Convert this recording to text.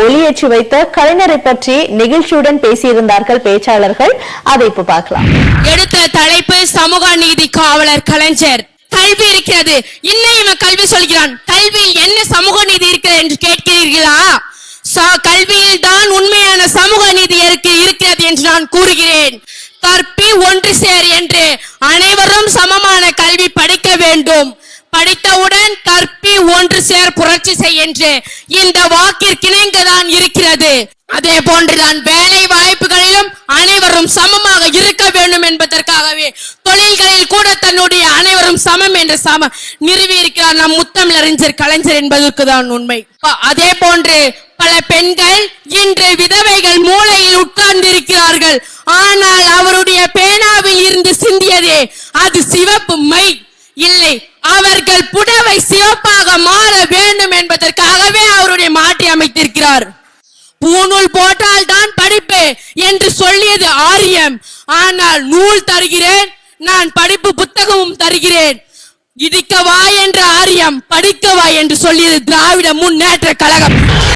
ஒளியேற்றி வைத்த கலைஞரை பற்றி நெகிழ்ச்சியுடன் பேசியிருந்தார்கள் பேச்சாளர்கள். அதை இப்ப பார்க்கலாம். எடுத்த தலைப்பு சமூக நீதி காவலர் கலைஞர். கல்வி இருக்கிறது. இன்னும் இவன் கல்வி சொல்கிறான். கல்வியில் என்ன சமூக நீதி இருக்கிறது என்று கேட்கிறீர்களா? ச- கல்வியில் தான் உண்மையான சமூக நீதி இருக்கிறது என்று நான் கூறுகிறேன். கற்பி ஒன்று சேர் என்று அனைவரும் சமமான கல்வி படிக்க வேண்டும். படித்தவுடன் கற்பி ஒன்று சேர் புரட்சி செய் என்று இந்த வாக்கிற்கிணங்க தான் இருக்கிறது. அதே போன்றுதான் வேலை வாய்ப்புகளிலும் அனைவரும் சமமாக இருக்க வேண்டும் என்பதற்காகவே தொழில்களில் கூட தன்னுடைய அனைவரும் சமம் என்று சம நிறுவியிருக்கிறார் நம் முத்தமிழறிஞர் கலைஞர் என்பதற்கு தான் உண்மை அதே போன்று பல பெண்கள் இன்று விதவைகள் மூளையில் உட்கார்ந்து இருக்கிறார்கள் ஆனால் அவருடைய பேனாவில் இருந்து சிந்தியதே அது சிவப்பு மை. இல்லை அவர்கள் புடவை சிவப்பாக மாற வேண்டும் என்பதற்காகவே அவருடைய மாற்றி அமைத்திருக்கிறார். பூநூல் போட்டால் தான் படிப்பு என்று சொல்லியது ஆரியம். ஆனால் நூல் தருகிறேன் நான் படிப்பு புத்தகமும் தருகிறேன். இடிக்கவா என்ற ஆரியம் படிக்கவா என்று சொல்லியது திராவிட முன்னேற்ற கழகம்.